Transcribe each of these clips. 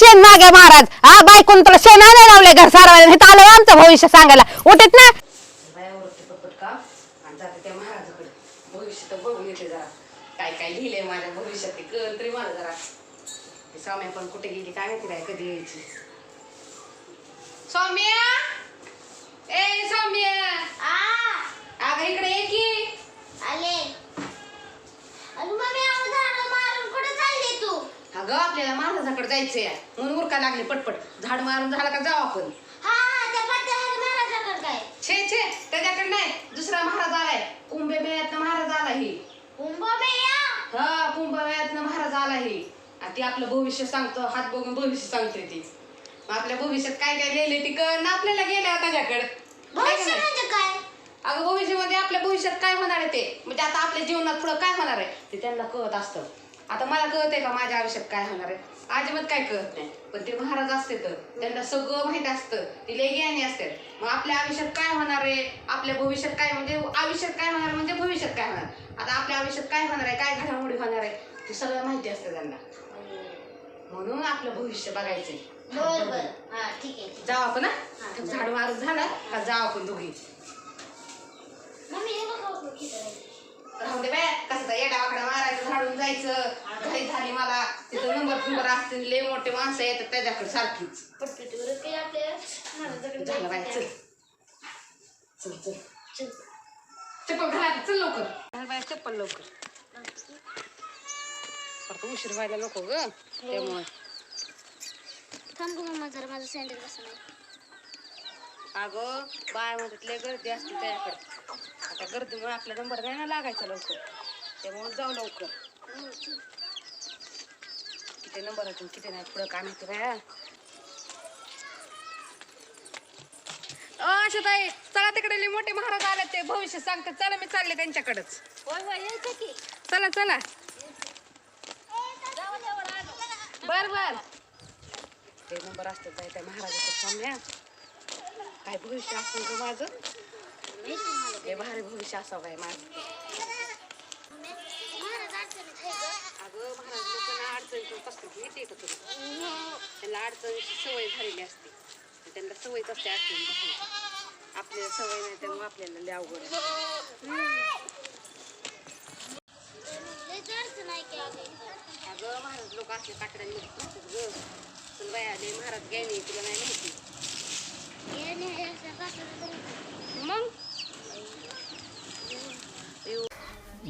शेण मागे महाराज. हा बायकोन तुला शेण नाही लावले घर सारवायला. हे आलं आमचं भविष्य सांगायला. उठत ना. बायावरती पटपट का? आणि जाते त्या महाराजाकडे. भविष्य तर बघून येते जरा. काय काय लिहिलंय माझ्या भविष्यात ते कळ तरी मला जरा. ते सौम्या पण कुठे गेली काय माहिती काय कधी यायची. सौम्या ए सौम्या अगं इकडे ये की. आले अगं मम्मी अहो झाडं मारून कुठे चालली तू अगं महाराजाकडे जायचंय. म्हणून उरका लागले पटपट. झाड मारून झाला का जाऊ आपण. हा हा त्या पत्त्याहारी महाराजाकडे काय? छे छे त्याच्याकडे नाही. दुसरा महाराज आलाय. कुंभे मेळ्यातनं महाराज आला ही. कुंभमेळा? हा कुंभमेळ्यातनं महाराज आला ही. आणि ती आपलं भविष्य सांगतो. हात बघून भविष्य सांगते ती. मग आपल्या भविष्यात काय काय लिहिले ती कळ ना आपल्याला गेल्या त्याच्याकडे भविष्य म्हणजे काय? अगं भविष्यामध्ये आपल्या भविष्यात काय होणार आहे ते? म्हणजे आता आपल्या जीवनात पुढं काय होणार आहे? ते त्यांना कळत असतं. आता मला कळत आहे का माझ्या आयुष्यात काय होणार आहे? अजिबात काय कळत नाही. पण ते महाराज असते तर त्यांना सगळं माहीत असतं. ती लय ज्ञानी असते. मग आपल्या आयुष्यात काय होणार आहे? आपल्या भविष्यात काय म्हणजे आयुष्यात काय होणार म्हणजे भविष्यात काय होणार? आता आपल्या आयुष्यात काय होणार आहे? काय घडामोडी होणार आहे? ते सगळं माहिती असतं त्यांना. म्हणून आपलं भविष्य बघायचंय. जाऊ आपण? झाड मारून झाला का जाऊ आपण दोघी? हे. राहून दे बाय कसं येडा वाकडा मारायचं झाडून जायचं. घरी झाली मला. तिथं नंबर नंबर असतील लय मोठे माणसं येतात त्याच्याकडे सारखीच. पटपटीवर काही आपल्या महाराजाकडे झालं बाय चल जायचं चल. चल चल. चप्पल घाला चल लवकर. घाल बाय चप्पल लवकर. परत उशीर व्हायला नको ग त्यामुळे. थांब गं मम्मा जरा माझं सँडल कसं नाही अगं बाय म्हणतात लय गर्दी असते त्याच्याकडे. आता गर्दीमुळे आपला नंबर नाही ना लागायचा लवकर. त्यामुळे जाऊ लवकर. किती नंबर आहे किती नाही पुढं काय माहिती बाया. ताई चला तिकडे लय मोठे महाराज आले ते भविष्य सांगतात. चला मी चालले त्यांच्याकडेच. होय होय यायचं की. चला चला. बर बर. ते नंबर असतात बाई त्या महाराजाचं काय भविष्य असेल ग माझं? हे भारी भविष्य असावं बाई माझं आहे गं. अगं महाराज लोकांना अडचणीतून कसं माहिती का तुला त्यांना अडचणीची सवय झालेली असते आणि त्यांना सवयच असते अडचणी बसायची आपल्याला सवय नाही त्यामुळे आपल्याला लय अवघड आहे. अगं. महाराज लोक असले काकड्यांनी नसतात ग पण बाया लय महाराज घ्यायने तुला नाही माहिती हे नाही हे असं कसं तरी. मग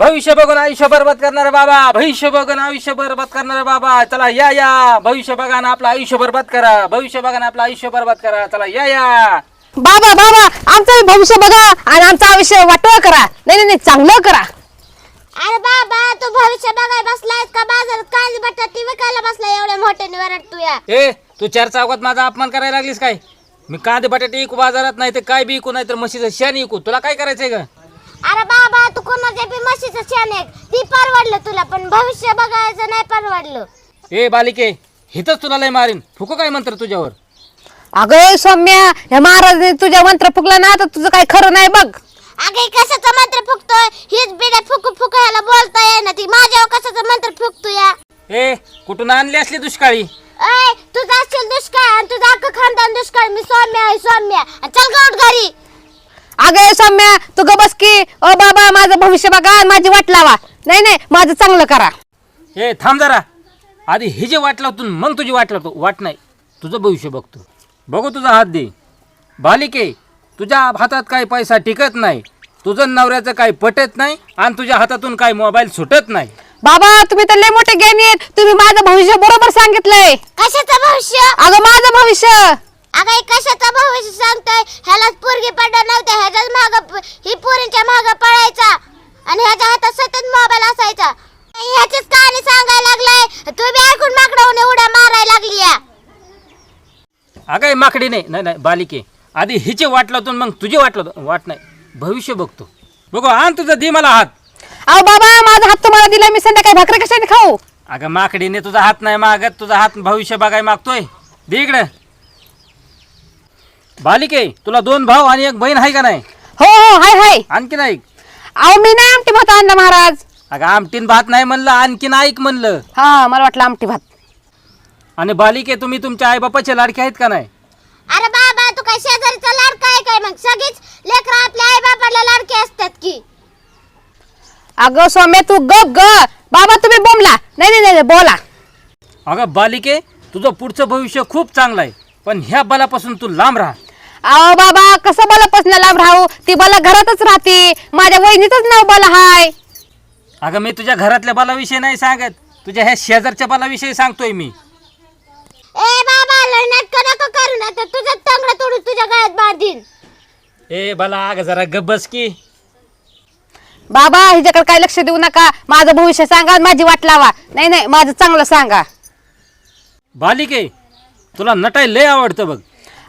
भविष्य बघून आयुष्य बरबाद करणारे बाबा भविष्य बघून आयुष्य बरबाद करणारे बाबा चला या या. भविष्य बघा ना आपलं आयुष्य बरबाद करा. भविष्य बघा ना आपलं आयुष्य बरबाद करा. चला या या. बाबा बाबा आमचं भविष्य बघा आणि आमचं आयुष्य वाटोळ करा. नाही नाही नाही चांगलं करा. अरे बाबा तू भविष्य बघाय बसलाय का? बाजारात कांदे बटाटे विकायला बसलाय एवढ्या मोठ्याने वरड तू या. ए तू चार चौकात माझा अपमान करायला लागलीस काय? मी कांदे बटाटे इकू बाजारात नाही तर काय बी इकू नाही तर म्हशीचं शेण इकू. तुला काय करायचंय का अरे बाबा तू कोणाच्या बी म्हशीचं शेण आहे? ती परवडलं तुला पण भविष्य बघायचं नाही परवडलं. ए बालिके हिथंच तुला लय मारीन. फुको काय मंत्र तुझ्यावर? अगं सौम्या ह्या महाराजने तुझ्या मंत्र फुकला ना तर तुझं काही खरं नाही बघ. अगे कशाचं मंत्र फुकतोय? हीच बिड्या फुकू फुकू ह्याला बोलता येईना ती. माझ्यावर कशाचं मंत्र फुकतो या ए कुठून आणली असली दुष्काळी? ऐ तुझा असेल दुष्काळ आणि तुझा अख्खं खानदान दुष्काळ. मी सौम्य आहे सौम्य. आणि चल गावट घरी. अगं सौम्या तू ग बस की ओ बाबा माझं भविष्य बघा आणि माझी वाट लावा. नाही नाही माझं चांगलं करा. ए थांब जरा. आधी ही जे वाट लावतो मग तुझी वाट लावतो. वाट नाही. तुझं भविष्य बघतो. बघू तुझा हात दे. बालिके तुझ्या हातात काही पैसा टिकत नाही. तुझं नवऱ्याचं काही पटत नाही आणि तुझ्या हातातून काही मोबाईल सुटत नाही. बाबा तुम्ही तर लय मोठे ज्ञानी आहेत. तुम्ही माझं भविष्य बरोबर सांगितलंय. कशाचं भविष्य? अगं माझं भविष्य. अगं हे कशाचं भविष्य सांगतोय? ह्यालाच पोरगी पडलं नव्हतं. ह्याच्याच माग ही पोरींच्या माग पळायचा आणि ह्याच्या हातात सतत मोबाईल असायचा. ह्याचीच कहाणी सांगायला लागलाय. तू बी ऐकून माकडवून उड्या मारायला लागली या अगं हे माकडी नाही. नाही नाही बालिके. आधी हिचे वाट लावतो मग तुझी वाट लावतो वाट नाही. भविष्य बघतो. बघू आण तुझं दे मला हात. अहो बाबा माझा हात तुम्हाला दिला मी संध्याकाळी भाकरी कशाने खाऊ? अगं माकडीने तुझा हात नाही मागत. तुझा हात भविष्य बघाय मागतोय. दे इकडं. बालिके तुला दोन भाऊ आणि एक बहीण आहे का नाही? हो हो हाय हाय. आणखी नाही? अहो मी नाही आमटी भात आणला महाराज. अगं आमटीन भात नाही म्हणलं आणखीन ऐक म्हणलं. हा मला वाटलं आमटी भात. आणि बालिके तुम्ही तुमच्या आईबापाचे लाडके आहेत का नाही? अरे बाबा तू काय शेजारीचा लाडका आहे काय मग? सगळीच लेकरं आपल्या आई बापाला लाडके असतात की. अगं सौम्या तू गप ग. बाबा तुम्ही बोंबला. नाही नाही नाही बोला. अगं बालिके तुझं पुढचं भविष्य खूप चांगलं आहे. पण ह्या बलापासून तू लांब राहा. अहो बाबा कसं बलापासून लांब राहू? ती बला घरातच राहते. माझ्या वहिनीचंच नाव बला हाय. अगं मी तुझ्या घरातल्या बालाविषयी नाही सांगत. तुझ्या ह्या शेजारच्या बालाविषयी सांगतोय मी. ए बाबा लय नाटकं नको करू ना. तर तुझं तंगड तोडून तुझ्या गळ्यात बांधीन ए बाला अगं जरा गब्बस की. बाबा हिच्याकडे काय लक्ष देऊ नका. माझं भविष्य सांगा आणि माझी वाट लावा. नाही नाही माझं चांगलं सांगा. बालिके तुला नटाय लय आवडतं बघ.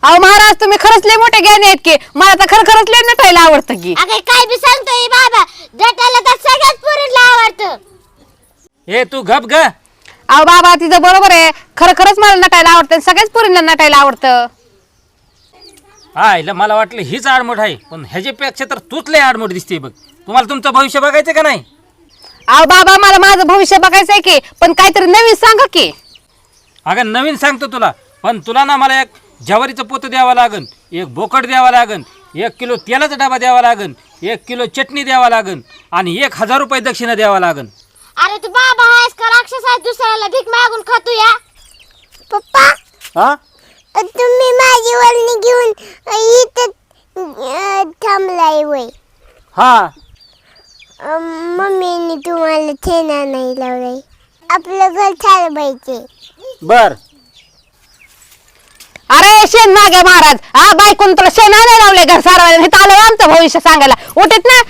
अहो महाराज तुम्ही खरंच लय मोठे ज्ञानी आहेत की. मला तर खरं खरंच लय नटायला आवडतं की. अगे काय बी सांगतोय बाबा. जटाला तर सगळ्यात पुरीला आवडतं. ए तू गप ग. अहो बाबा तिचं बरोबर आहे. खरं खरंच मला नटायला आवडतं आणि सगळ्याच पोरींना नटायला आवडतं. हा हिला मला वाटलं हीच आडमोड आहे. पण ह्याच्यापेक्षा तर तूच लय आडमोड दिसते बघ. तुम्हाला तुमचं भविष्य बघायचं का नाही? अहो बाबा मला माझं भविष्य बघायचं आहे की. पण काहीतरी नवीन सांगा की. अगं नवीन सांगतो तुला. पण तुला ना मला एक ज्वारीचं पोतं द्यावं लागन एक बोकड द्यावं लागन एक किलो तेलाचा डबा द्यावा लागन एक किलो चटणी द्यावा लागन आणि एक हजार रुपये दक्षिणा द्यावा लागन. अरे तू बाबा आहेस का राक्षस आहेस दुसऱ्याला भीक मागून खातो या पप्पा? हा? तुम्ही माझी वळणी घेऊन इथं थांबलाय वय. हा. मम्मीने तुम्हाला छेना नाही लावलाय. आपलं घर चालवायचे बर. अरे शेण मागे महाराज. हा बायकून तुला शेण आणायला लावले घर सारवायला? हे आलं आमचं भविष्य सांगायला. उठत ना